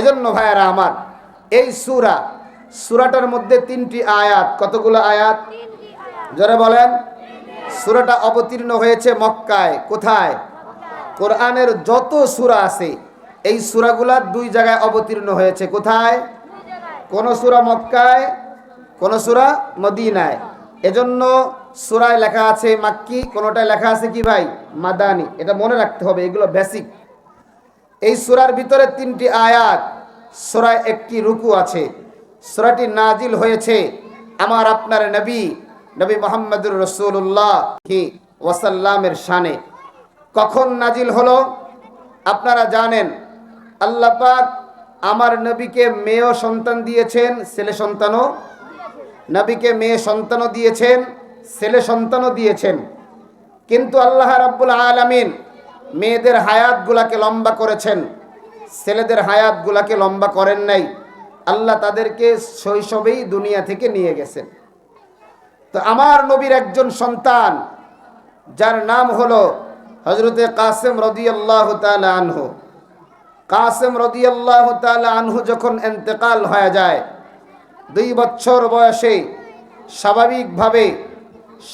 এজন্য ভাইয়ারা আমার এই সুরা সুরাটার মধ্যে তিনটি আয়াত কতগুলো আয়াত? জোরে বলেন। সুরাটা অবতীর্ণ হয়েছে মক্কায় কোথায়? কোরআনের যত সুরা আছে এই সুরাগুলা দুই জায়গায় অবতীর্ণ হয়েছে কোথায়? কোন সুরা মক্কায় কোন সুরা মদিনায়। এজন্য সুরায় লেখা আছে মাক্কি কোনোটায় লেখা আছে কি ভাই? মাদানি। এটা মনে রাখতে হবে এগুলো বেসিক এই সুরার ভিতরে তিনটি আয়াত, সুরায় একটি রুকু আছে। সুরাটি নাজিল হয়েছে আমার আপনার নবী নবী মোহাম্মদুর রসুল্লাহ ওয়াসাল্লামের শানে। কখন নাজিল হলো? আপনারা জানেন, আল্লাহ পাক আমার নবীকে মেয়েও সন্তান দিয়েছেন, ছেলে সন্তানও। নবীকে মেয়ে সন্তানও দিয়েছেন, ছেলে সন্তানও দিয়েছেন। কিন্তু আল্লাহ রাব্বুল আলামিন মেয়েদের হায়াতগুলাকে লম্বা করেছেন। ছেলেদের হায়াতগুলাকে লম্বা করেন নাই। আল্লাহ তাদেরকে শৈশবেই দুনিয়া থেকে নিয়ে গেছেন। তো আমার নবীর একজন সন্তান, যার নাম হলো হজরতে কাসেম রদিয়াল্লাহ তাআলা আনহু। কাসেম রদিয়াল্লাহ তাআলা আনহু যখন এন্তেকাল হয়ে যায়, দুই বছর বয়সে স্বাভাবিকভাবে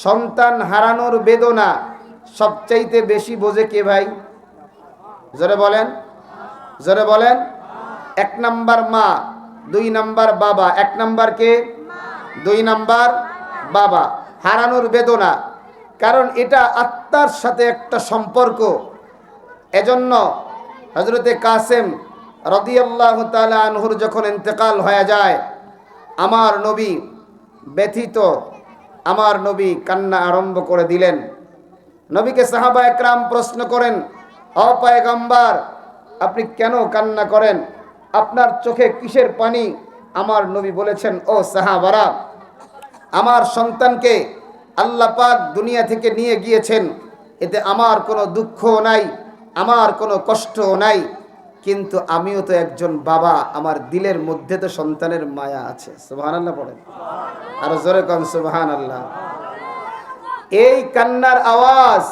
সন্তান হারানোর বেদনা সবচাইতে বেশি বোঝে কে ভাই? জোরে বলেন। জোরে বলেন। এক নাম্বার মা, দুই নাম্বার বাবা, এক নাম্বার কে? দুই নাম্বার বাবা। হারানোর বেদনা, কারণ এটা আত্মার সাথে একটা সম্পর্ক। এজন্য হজরতে কাসেম রদিয়াল্লাহ তালা আনহুর যখন ইন্তেকাল হয়ে যায়, আমার নবী ব্যথিত, আমার নবী কান্না আরম্ভ করে দিলেন। নবীকে সাহাবা একরাম প্রশ্ন করেন অপায়গাম্বার আপনি কেন কান্না করেন? আপনার চোখে কিসের পানি? আমার নবী বলেছেন, ও সাহাবারা, আমার সন্তানকে আল্লাহ পাক দুনিয়া থেকে নিয়ে গিয়েছেন। এতে আমার কোনো দুঃখ নাই, আমার কোনো কষ্ট নাই। কিন্তু আমিও তো একজন বাবা, আমার দিলের মধ্যে তো সন্তানের মায়া আছে। সুবাহান আল্লাহ পড়েন। আরও জোরে কম সুবাহান আল্লাহ এই কান্নার আওয়াজ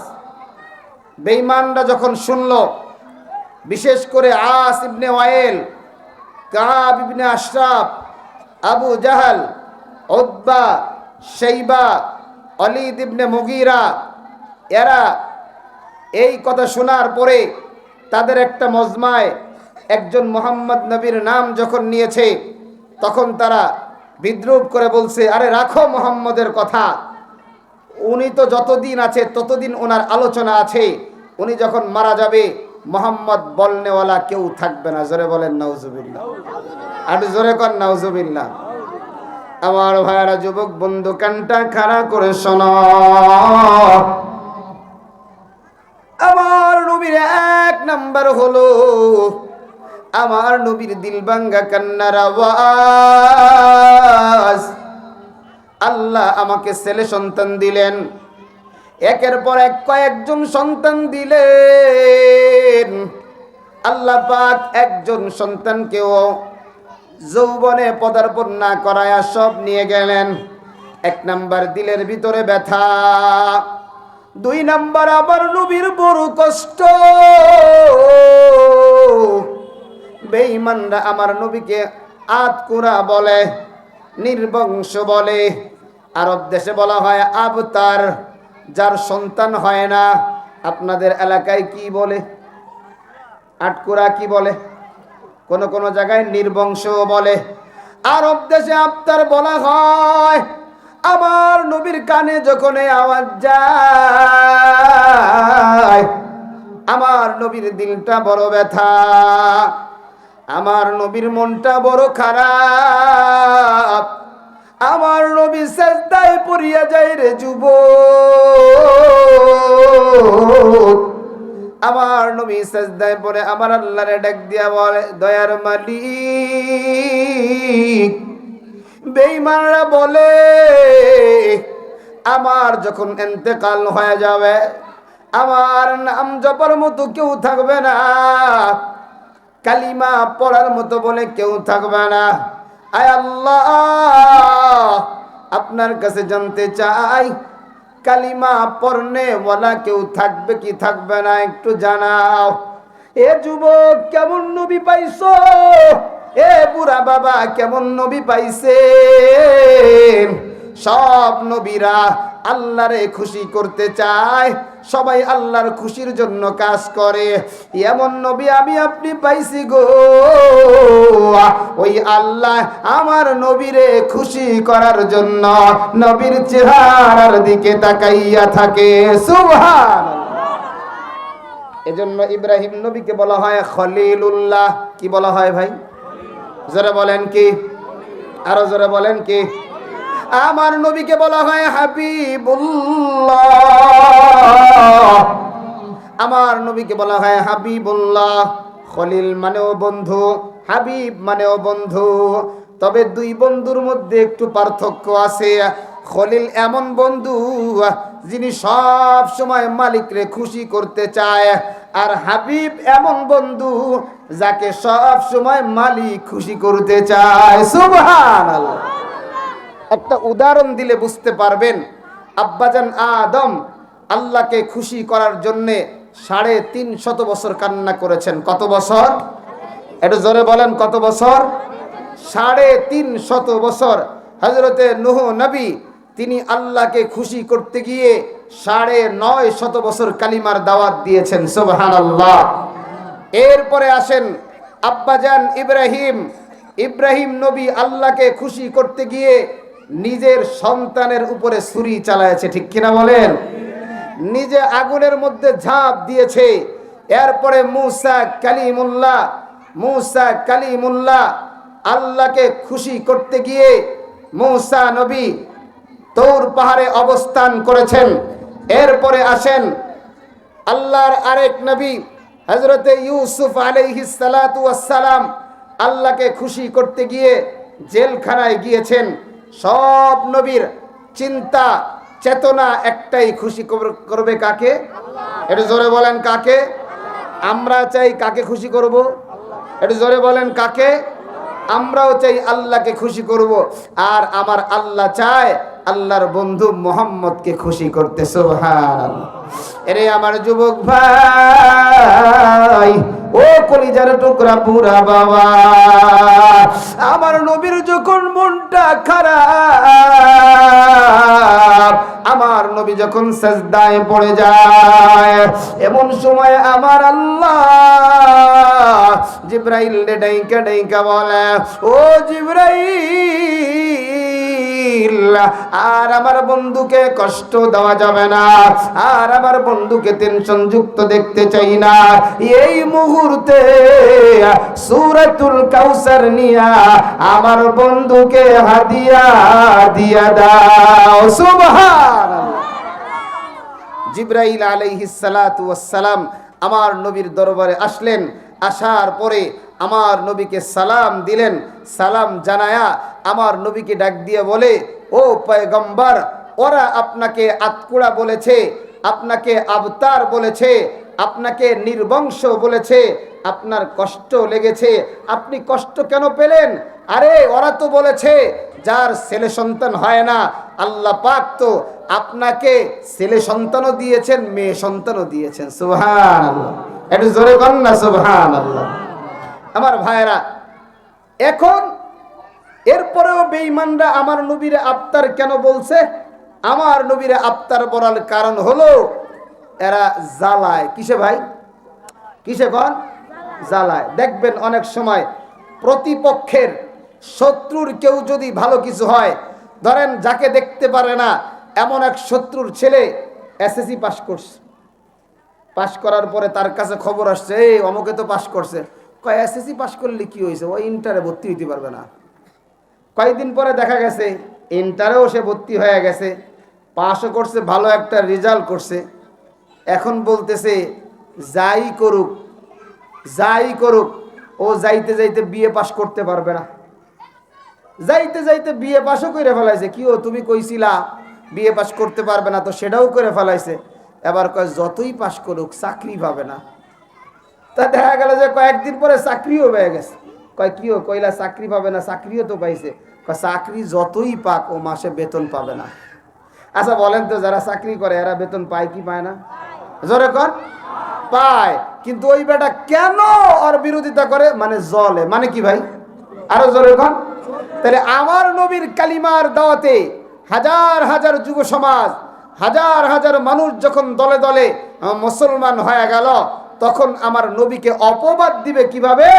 বেঈমানরা যখন শুনল, বিশেষ করে আস ইবনে ওয়াইল কাব ibn Ashraf, Abu Jahl উদ্বা সেইবা Walid ibn Mughira, এরা এই কথা শোনার পরে তাদের একটা মজমায় একজন মোহাম্মদ নবীর নাম যখন নিয়েছে, তখন তারা বিদ্রুপ করে বলছে, আরে রাখো মোহাম্মদের কথা। উনি তো যতদিন আছে, ততদিন ওনার আলোচনা আছে। উনি যখন মারা যাবে, মোহাম্মদ বলনেওয়ালা কেউ থাকবে না। জোরে বলেন, নাউজুবিল্লাহ। আর জোরে কর নাউজুবিল্লাহ। আমার ভাইয়ারা, যুবক বন্ধু, কানটা খাড়া করে শোন। আমার নবীর এক নাম্বার হলো, আমার নবীর দিল ভাঙ্গা কান্নার আওয়াজ। আমাকে ছেলে সন্তান দিলেন। একের পর এক কয়েকজন সন্তান দিলেন। আল্লাহ পাক একজন সন্তানকেও যৌবনে পদার্পণ না করায়া সব নিয়ে গেলেন। এক নাম্বার দিলের ভিতরে ব্যথা, দুই নাম্বার আবার নবীর বড় কষ্ট। বেঈমানরা আমার নবীকে আতকুরা বলে, নির্বংশ বলে। আরব দেশে বলা হয় আবতার, যার সন্তান হয় না। আপনাদের এলাকায় কি বলে? আটকুরা কি বলে? কোন কোন জায়গায় নির্বংশ বলে। আরব দেশে আবতার বলা হয়, আমার নবীর কানে যখন আওয়াজ যায়, আমার নবীর দিলটা বড় ব্যথা, আমার নবীর মনটা বড় খারাপ। আমার নবী সেজদায় পড়িয়া যায় রে যুব আমার নবী সেজদায় পড়ে আমার আল্লাহরে ডাক দিয়া বলে, দয়ার মালিক। বেঈমানরা বলে, আমার যখন এন্তেকাল হয়ে যাবে, আমার নাম জপার মতো কেউ থাকবে না। কালিমা পড়ার মতো বলে কেউ থাকবে না। আয় আল্লাহ, আপনার কাছে জানতে চাই, কালিমা পড়নে বলা কেউ থাকবে কি থাকবে না একটু জানাও। এ যুবক কেমন নবী পাইছো? এ বুড়া বাবা কেমন নবী পাইছে? সব নবীরা আল্লাহরে খুশি করতে চায়। সবাই আল্লাহর খুশির জন্য কাজ করে। এমন নবী আমি আপনি পাইছি গো। ওই আল্লাহ আমার নবীরে খুশি করার জন্য নবীর চেহারার দিকে তাকাইয়া থাকে। সুবহান এজন্য ইব্রাহিম নবীকে বলা হয় খলিলুল্লাহ। কি বলা হয় ভাই? জোরে বলেন কি? আরও জোরে বলেন কি? আমার নবীকে বলা হয় হাবিবুল্লাহ। আমার নবীকে বলা হয় হাবিবুল্লাহ। খলিল মানেও বন্ধু, হাবিব মানেও বন্ধু। তবে দুই বন্ধুর মধ্যে একটু পার্থক্য আছে। খলিল এমন বন্ধু যিনি সব সময় মালিকরে খুশি করতে চায়। আর হাবিব এমন বন্ধু যাকে সব সময় মালিক খুশি করতে চায়। সুবহানাল্লাহ। একটা উদাহরণ দিলে বুঝতে পারবেন। আব্বাজান আদম আল্লাহকে খুশি করার জন্যে সাড়ে তিন শত বছর কান্না করেছেন। কত বছর? একটু জোরে বলেন, কত বছর? সাড়ে তিন শত বছর। হজরতে নুহ নবী, তিনি আল্লাহকে খুশি করতে গিয়ে সাড়ে নয় শত বছর কালিমার দাওয়াত দিয়েছেন। সোবহান আল্লাহ এরপরে আসেন আব্বাজান ইব্রাহিম। ইব্রাহিম নবী আল্লাহকে খুশি করতে গিয়ে নিজের সন্তানের উপরে ছুরি চালায়েছে, ঠিক কিনা বলেন? নিজে আগুনের মধ্যে ঝাঁপ দিয়েছে। এরপরে মুসা কালিমুল্লাহ মুসা কালিমুল্লাহ আল্লাহকে খুশি করতে গিয়ে মুসা নবী তৌর পাহাড়ে অবস্থান করেছেন। এরপরে আসেন আল্লাহর আরেক নবী হজরতে ইউসুফ সালাতু ওয়াসসালাম আল্লাহকে খুশি করতে গিয়ে জেলখানায় গিয়েছেন। সব নবীর চিন্তা, চেতনা একটাই খুশি কর- করবে কাকে? একটু জোরে বলেন কাকে? আমরা চাই কাকে খুশি করব? একটু জোরে বলেন কাকে? আমরাও চাই আল্লাহকে খুশি করব। আর আমার আল্লাহ চায় আল্লাহর বন্ধু মোহাম্মদকে খুশি করতে সোহান এরে আমার যুবক ভাই, ও কলিজার টুকরা পুরা বাবা, আমার নবীর যখন মনটা খারাপ, আমার নবী যখন সেজদায় পড়ে যায়, এমন সময় আমার আল্লাহ জিব্রাইল ডাইকা ডাইকা বলে, ও জিব্রাইল আর আমার বন্ধুকে কষ্ট দেওয়া যাবে না। আর আমার বন্ধুকে টেনশন যুক্ত দেখতে চাই না। এই মুহূর্তে কাউসার নিয়া আমার বন্ধুকে হাদিয়া দিয়া দাও। সুবহানাল্লাহ। জিব্রাইল আলাইহিস সালাতু ওয়াসসালাম আমার নবীর দরবারে আসলেন। আসার পরে আমার নবীকে সালাম দিলেন, সালাম জানায়া আমার নবীকে ডাক দিয়ে বলে, ও পয়গম্বর, ওরা আপনাকে আতকুড়া বলেছে, আপনাকে আবতার বলেছে, আপনাকে নির্বংশ বলেছে, আপনার কষ্ট লেগেছে, আপনি কষ্ট কেন পেলেন? আরে, ওরা তো বলেছে, যার ছেলে সন্তান হয় না, আল্লাহ পাক তো আপনাকে ছেলে সন্তানও দিয়েছেন, মেয়ে সন্তানও দিয়েছেন। সুবহান একটু জোরে কর না সুবহান আল্লাহ আমার ভাইয়েরা, এখন এরপরেও বেঈমানরা আমার নবীরে আফতার কেন বলছে? আমার নবীরে আফতার বলার কারণ হলো, এরা জ্বালায়। কিসে ভাই? কিসে কন? জ্বালায়। দেখবেন অনেক সময় প্রতিপক্ষের শত্রুর কেউ যদি ভালো কিছু হয়, ধরেন যাকে দেখতে পারে না, এমন এক শত্রুর ছেলে এসএসসি পাশ করছে। পাশ করার পরে তার কাছে খবর আসছে, এই, অমুকে তো পাশ করছে। কয় এসএসসি পাশ করলে কি হয়েছে? ও ইন্টারে ভর্তি হইতে পারবে না। কয়েকদিন পরে দেখা গেছে ইন্টারেও সে ভর্তি হয়ে গেছে পাশও করছে, ভালো একটা রেজাল্ট করছে। এখন বলতেছে, যাই করুক যাই করুক, ও যাইতে যাইতে বিয়ে পাশ করতে পারবে না। যাইতে যাইতে বিয়ে পাশও করে ফেলাইছে। কি ও, তুমি কইছিলা বিয়ে পাশ করতে পারবে না, তো সেটাও করে ফেলাইছে। এবার কয়, যতই পাশ করুক, চাকরি পাবে না। তা দেখা গেল যে কয়েকদিন পরে চাকরিও পেয়ে গেছে। কয়, কি ও কইলা চাকরি পাবে না? চাকরিও তো পাইছে। কয়, চাকরি যতই পাক, ও মাসে বেতন পাবে না। আচ্ছা বলেন তো, যারা চাকরি করে, এরা বেতন পায় কি পায় না? জোরে কর পায়। কিন্তু ওই বেটা কেন ওর বিরোধিতা করে? মানে জলে। মানে কি ভাই? আরও জোরে কন। তাহলে আমার নবীর কালিমার দাওয়াতে হাজার হাজার যুব সমাজ হাজার হাজার মানুষ যখন দলে দলে মুসলমান হয়ে গেল তখন আমার নবীকে অপবাদ দিবে কীভাবে?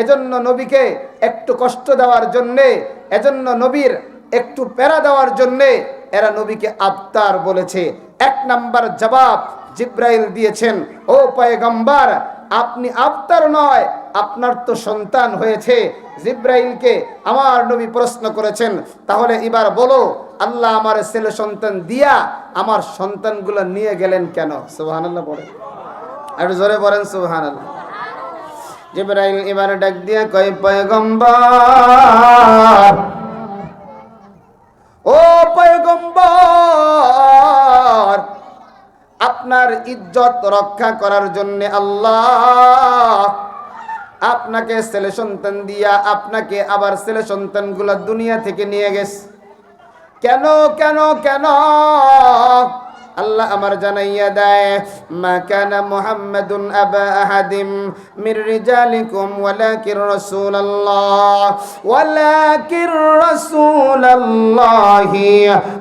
এজন্য নবীকে একটু কষ্ট দেওয়ার জন্যে, এজন্য নবীর একটু প্যারা দেওয়ার জন্যে এরা নবীকে আবতার বলেছে। এক নাম্বার জবাব জিব্রাইল দিয়েছেন, ও পয়গম্বর, আপনি আবতার নয়, আপনার তো সন্তান হয়েছে। জিব্রাইলকে আমার নবী প্রশ্ন করেছেন, তাহলে এবার বলো, আল্লাহ আমার ছেলে সন্তান দিয়া আমার সন্তানগুলো নিয়ে গেলেন কেন? সুবহানাল্লাহ বলে আর জোরে বলেন সুহান জিব্রাইল এবার ডাক দিয়ে কয়, পয়গম্বর, ও পয়গম্বর, আপনার ইজ্জত রক্ষা করার জন্য আল্লাহ আপনাকে ছেলে সন্তান দিয়া, আপনাকে আবার ছেলে সন্তানগুলো দুনিয়া থেকে নিয়ে গেছে। কেন কেন কেন? আল্লাহ আমার জানাইয়া দেয়, মা কানা মুহাম্মাদুন আবা আহাদিম মির রিজালিকুম ওয়ালাকির রাসূলুল্লাহ, ওয়ালাকির রাসূলুল্লাহি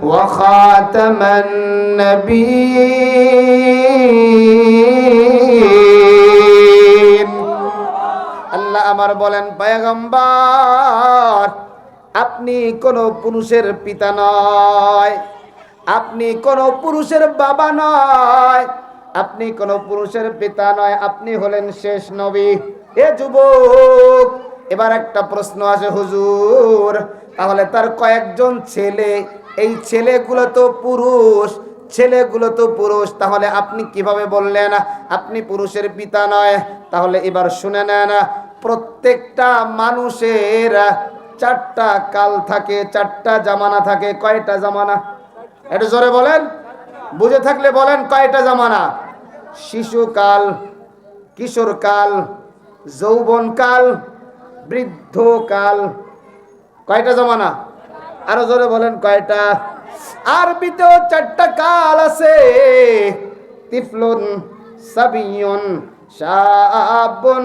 ওয়া খাতামান নবিয়্যিন আল্লাহ আমার বলেন, পয়গম্বর, আপনি কোন পুরুষের পিতা নয়। আপনি কোন পুরুষের বাবা নয়, আপনি কোন পুরুষের পিতা নয়, আপনি হলেন শেষ নবী। এ যুবক, এবার একটা প্রশ্ন আছে হুজুর, তাহলে তার কয়েকজন ছেলে, এই ছেলেগুলো তো পুরুষ, ছেলেগুলো তো পুরুষ, তাহলে আপনি কীভাবে বললেন, আপনি পুরুষের পিতা নয়? তাহলে এবার শুনে নেন, প্রত্যেকটা মানুষের চারটা কাল থাকে, চারটা জামানা থাকে, কয়টা জামানা? একটু জোরে বলেন। বুঝে থাকলে বলেন, কয়টা জামানা? শিশুকাল, কিশোরকাল, যৌবনকাল, বৃদ্ধকাল। কয়টা জামানা? আরও জোরে বলেন, কয়টা? আরবিতেও চারটা কাল আছে। তিফলুন, সাবিয়ন শাবুন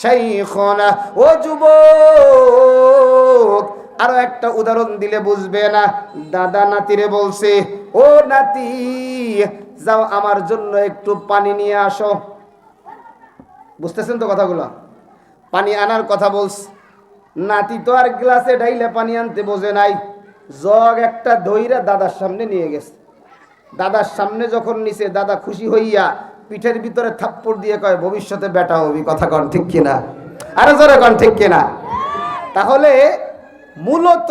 শাইখুন। ও যুবক আরও একটা উদাহরণ দিলে বুঝবে না। দাদা নাতিরে বলছে, ও নাতি, যাও আমার জন্য একটু পানি নিয়ে আসো। বুঝতেছেন তো কথাগুলো? পানি আনার কথা বলছে, নাতি তো আর গ্লাসে ঢাইলে পানি আনতে বোঝে নাই। জগ একটা দইরা দাদার সামনে নিয়ে গেছে। দাদার সামনে যখন নিছে, দাদা খুশি হইয়া পিঠের ভিতরে থাপ্পড় দিয়ে কয়, ভবিষ্যতে বেটা হবি। কথা কন ঠিক কিনা? আরও জোরে কন ঠিক কিনা? তাহলে মূলত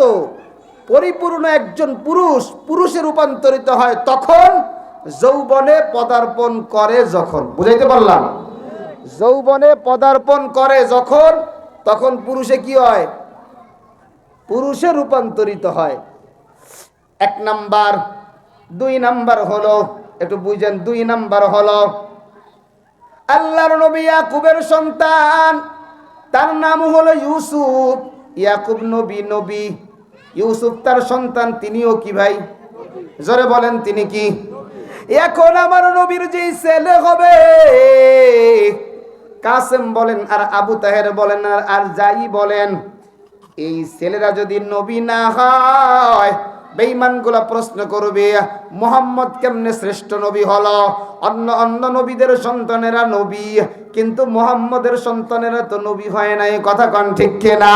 পরিপূর্ণ একজন পুরুষ, পুরুষে রূপান্তরিত হয় তখন যৌবনে পদার্পণ করে যখন। বুঝাইতে পারলাম? যৌবনে পদার্পণ করে যখন, তখন পুরুষে কি হয়? পুরুষে রূপান্তরিত হয়। এক নাম্বার, দুই নাম্বার হলো, একটু বুঝেন, দুই নাম্বার হলো, আল্লাহর নবী ইয়াকুবের সন্তান, তার নাম হলো ইউসুফ। ইয়াকুব নবী নবী। ইউসুফ তার সন্তান, তিনিও কি ভাই? জোরে বলেন, তিনি কি? এখন আমার নবীর যে ছেলে হবে, কাসেম বলেন, আর আবু তাহের বলেন, আর আর যাই বলেন, এই ছেলেরা যদি নবী না হয় বেঈমানগুলা প্রশ্ন করবে, মোহাম্মদ কেমনে শ্রেষ্ঠ নবী হলো? অন্য অন্য নবীদের সন্তানেরা নবী, কিন্তু মোহাম্মদের সন্তানেরা তো নবী হয় নাই, কথা কন ঠিক না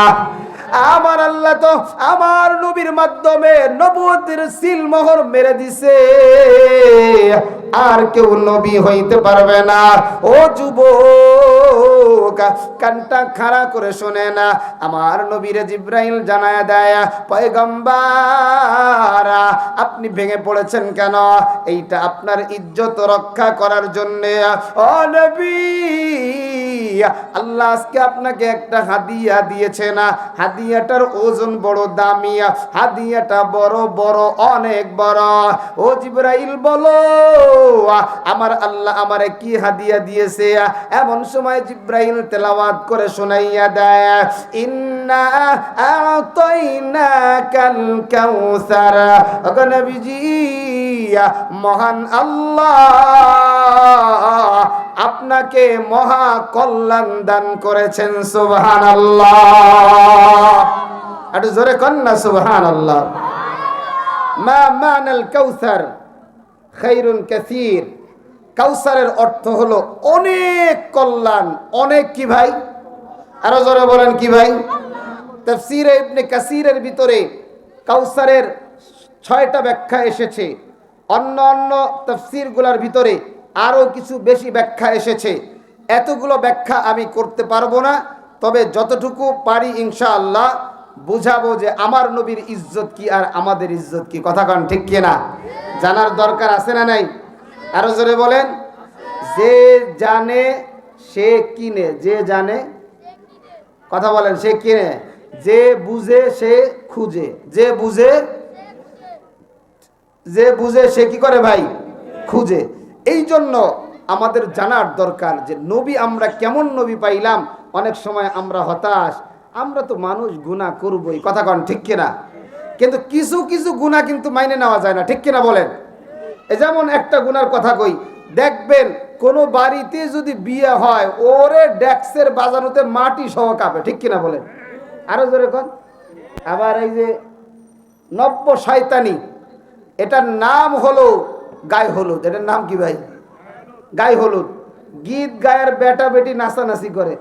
আমার আল্লাহ তো আমার নবীর মাধ্যমে নবুয়তের সিল মোহর মেরে দিছে। আর কেউ নবী হইতে পারবে না। ও যুবক, কানটা খাড়া করে শোনে না। আমার নবীরে জিব্রাইল জানায় দেয়, পয়গম্বার, আপনি ভেঙে পড়েছেন কেন? এইটা আপনার ইজ্জত রক্ষা করার জন্যে। ও আল্লাহ আজকে আপনাকে একটা হাদিয়া দিয়েছে না হাদিয়াটার ওজন বড় দামি, হাদিয়াটা বড় বড়, অনেক বড়। ও জিব্রাইল, বলো আমার আল্লাহ আমারে কি হাদিয়া দিয়েছে? এমন সময় জিব্রাইল তেলাওয়াত করে শোনাইয়া দেয়, ইন্না আতাইনাকাল কাউসার। মহান আল্লাহ, আপনাকে মহা কল্যাণ দান করেছেন সুবহান একটু জোরে কন্যা সুবহান আল্লাহ মা মানাল কাউসার? খৈরুন কাসির। কাউসারের অর্থ হলো অনেক কল্যাণ। অনেক কি ভাই? আরও জোরে বলেন কি ভাই? তাফসীরে ইবনে কাসিরের ভিতরে কাউসারের ছয়টা ব্যাখ্যা এসেছে। অন্য অন্য তফসিরগুলোর ভিতরে আরও কিছু বেশি ব্যাখ্যা এসেছে। এতগুলো ব্যাখ্যা আমি করতে পারব না, তবে যতটুকু পারি ইনশাআল্লাহ বুঝাবো যে আমার নবীর ইজ্জত কি আর আমাদের ইজ্জত কি? কথা কন, ঠিক কিনা? জানার দরকার আছে না নাই? আরও জোরে বলেন। যে জানে, সে কিনে। যে জানে, কথা বলেন, সে কিনে। যে বুঝে, সে খুঁজে। যে বুঝে যে বুঝে, সে কি করে ভাই? খুঁজে। এই জন্য আমাদের জানার দরকার যে নবী আমরা কেমন নবী পাইলাম? অনেক সময় আমরা হতাশ আমরা তো মানুষ গুণা করবই, কথা কন, ঠিক কিনা? কিন্তু কিছু কিছু গুণা কিন্তু মাইনে নেওয়া যায় না, ঠিক কিনা বলেন? যেমন একটা গুনার কথা কই, দেখবেন কোনো বাড়িতে যদি বিয়ে হয়, ওরে ডেক্সের বাজানোতে মাটি সহ কাঁপে, ঠিক কিনা বলেন? আরও জোরে কন। আবার এই যে নব্য শয়তানি, এটার নাম হলো গায়ে হলুদ। এটার নাম কি ভাই? গায়ে হলুদ। গীত গায়ের বেটা বেটি নাচানাচি করে।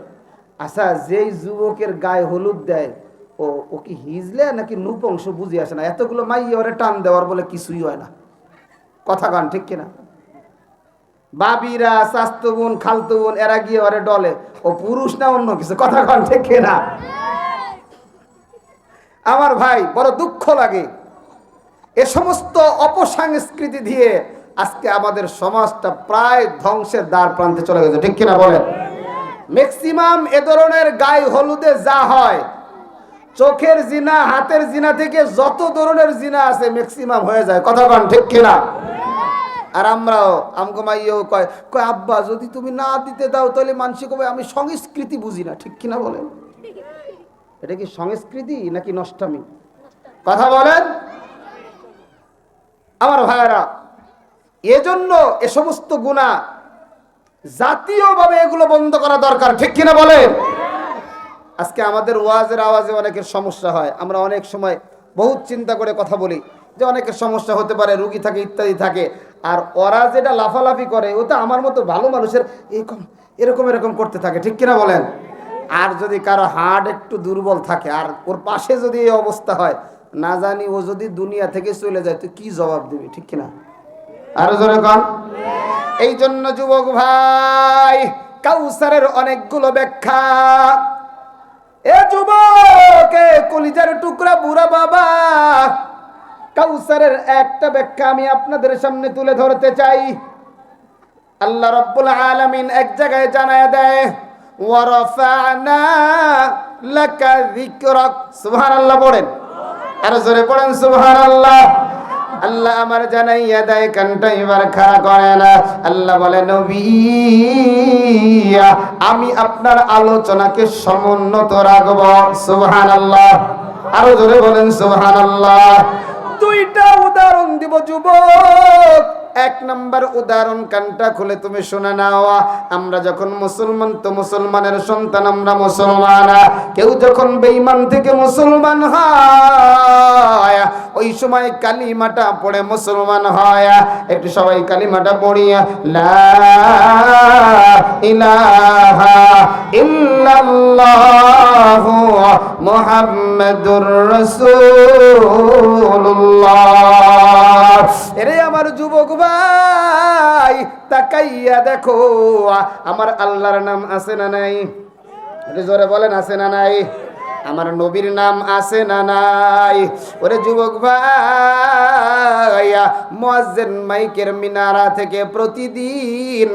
আচ্ছা যেই যুবকের গায়ে হলুদ দেয়, ও ও কি হিজলে নাকি নূপংশ বুঝে আসে না? এতগুলো মাইয়ে ওরে টান দেওয়ার বলে কিছুই হয় না। কথা গান ঠিক কিনা? বাবিরা, স্বাস্থ্য বোন, খালতো বোন, এরা গিয়ে ওরে ডলে। ও পুরুষ না অন্য কিছু? কথা গান ঠিক কিনা? আমার ভাই, বড় দুঃখ লাগে। এ সমস্ত অপসংস্কৃতি দিয়ে আজকে আমাদের সমাজটা প্রায় ধ্বংসের দ্বার প্রান্তে চলে গেছে। ঠিক কিনা বলেন? ম্যাক্সিমাম এ ধরনের গায়ে হলুদে যা হয়, চোখের জিনা, হাতের জিনা থেকে যত ধরনের জিনা আছে ম্যাক্সিমাম হয়ে যায়। কথা কন ঠিক কিনা? আর আমরাও, আমগো মাইয়েও কয় কয়, আব্বা, যদি তুমি না দিতে দাও, তাহলে মানসিক হবে আমি সংস্কৃতি বুঝি না। ঠিক কিনা বলেন? এটা কি সংস্কৃতি নাকি নষ্টামি? কথা বলেন? আমার ভাইয়েরা, এজন্য এ সমস্ত গুণা জাতীয়ভাবে এগুলো বন্ধ করা দরকার, ঠিক কিনা বলেন? আজকে আমাদের ওয়াজের আওয়াজে অনেকের সমস্যা হয়। আমরা অনেক সময় বহুত চিন্তা করে কথা বলি, যে অনেকের সমস্যা হতে পারে, রুগী থাকে, ইত্যাদি থাকে। আর ওরা যেটা লাফালাফি করে, ও তো আমার মতো ভালো মানুষের এরকম এরকম এরকম করতে থাকে, ঠিক কিনা বলেন? আর যদি কারও হার্ট একটু দুর্বল থাকে, আর ওর পাশে যদি এই অবস্থা হয়, না জানি ও যদি দুনিয়া থেকে চলে যায় তুই কি জবাব দিবি, ঠিক কিনা? আরও জোরে কন। এই জন্য যুবক ভাই, কাউসারের অনেকগুলো ব্যাখ্যা। এ যুবক কলিজার টুকরা বুড়া বাবা, কাউসারের একটা ব্যাখ্যা আমি আপনাদের সামনে তুলে ধরতে চাই। আল্লাহ রব্বুল আলামিন এক জায়গায় জানায় দেয়, ওয়ারাফানা লাকা যিকরাক সুবহানাল্লাহ পড়েন। আর জোরে পড়েন, সুবহানাল্লাহ। আল্লাহ আমার জানাইয়া দেয় কানটা এবার খাড়া করে না। আল্লাহ বলে নবী আমি আপনার আলোচনাকে সমুন্নত রাখব। সুবহান আল্লাহ আরও জোরে বলেন সুবহান আল্লাহ দুইটা উদাহরণ দিব, যুবক। এক নম্বর উদাহরণ কানটা খুলে তুমি শুনে নাও। আমরা যখন মুসলমান, তো মুসলমানের সন্তান আমরা মুসলমান। কেউ যখন বেঈমান থেকে মুসলমান হয়, ওই সময় কালিমাটা পড়ে মুসলমান হয়। একটু সবাই কালিমাটা পড়িয়া, লা ইলাহা ইল্লাল্লাহু এরে আমার যুবক ভাই তাকাইয়া দেখো আমার আল্লাহর নাম আছে না নাই? জোরে বলেন আছে না নাই? আমার নবীর নাম আছে না নাই? ওরে যুবক ভাই মুয়াজ্জিন মাইকের মিনারা থেকে প্রতিদিন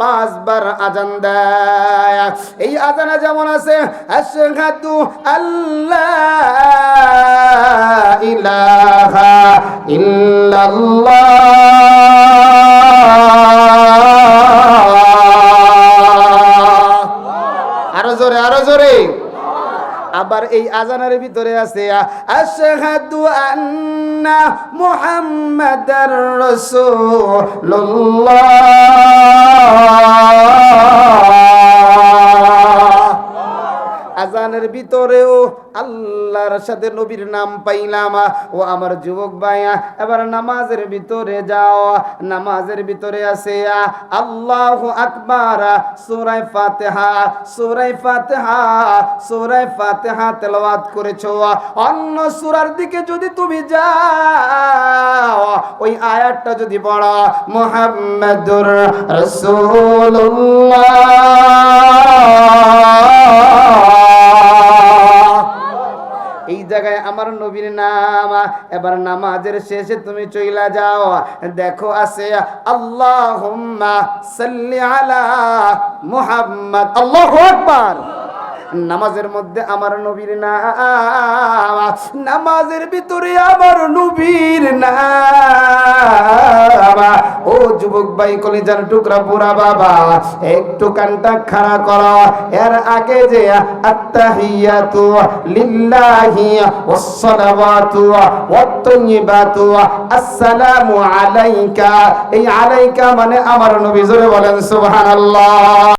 পাঁচবার আজান দেয়। এই আজানা যেমন আছে, আশহাদু আল্লাহ ইলাহা ইল্লাল্লাহ। আবার এই আজানের ভিতরে আছে আশহাদু আন্না মুহাম্মাদার রাসূলুল্লাহ। আজানের ভিতরেও আল্লাহর সাথে নবীর নাম পাইলাম। ও আমার যুবক ভাইয়া, এবার নামাজের ভিতরে যাও। নামাজের ভিতরে আছে, আল্লাহ আকবার সূরা ফাতিহা সূরা ফাতিহা সূরা ফাতিহা তেলাওয়াত করেছ। অন্য সুরার দিকে যদি তুমি যাও, ওই আয়াতটা যদি পড়ো, মুহাম্মাদুর রাসূলুল্লাহ। এই জায়গায় আমার নবীর নাম, এবার নামাজের শেষে তুমি চইলা যাও। দেখো আছে, আল্লাহুম্মা সাল্লি আলা মুহাম্মদ। আল্লাহু আকবার। নামাজের মধ্যে আমার নবীর নাম, নামাজের ভিতরে আমার নবীর নাম। ও যুবক ভাই, কলিজার টুকরা পুরা বাবা, একটু কানটা খাড়া করো। এর আগে যে আত্তাহিয়াতু লিল্লাহি ওয়াসসালাওয়াতু ওয়াত-তাইয়িবাতু আসসালামু আলাইকা। এই আলাইকা মানে আমার নবী, জোরে বলেন সুবহানাল্লাহ।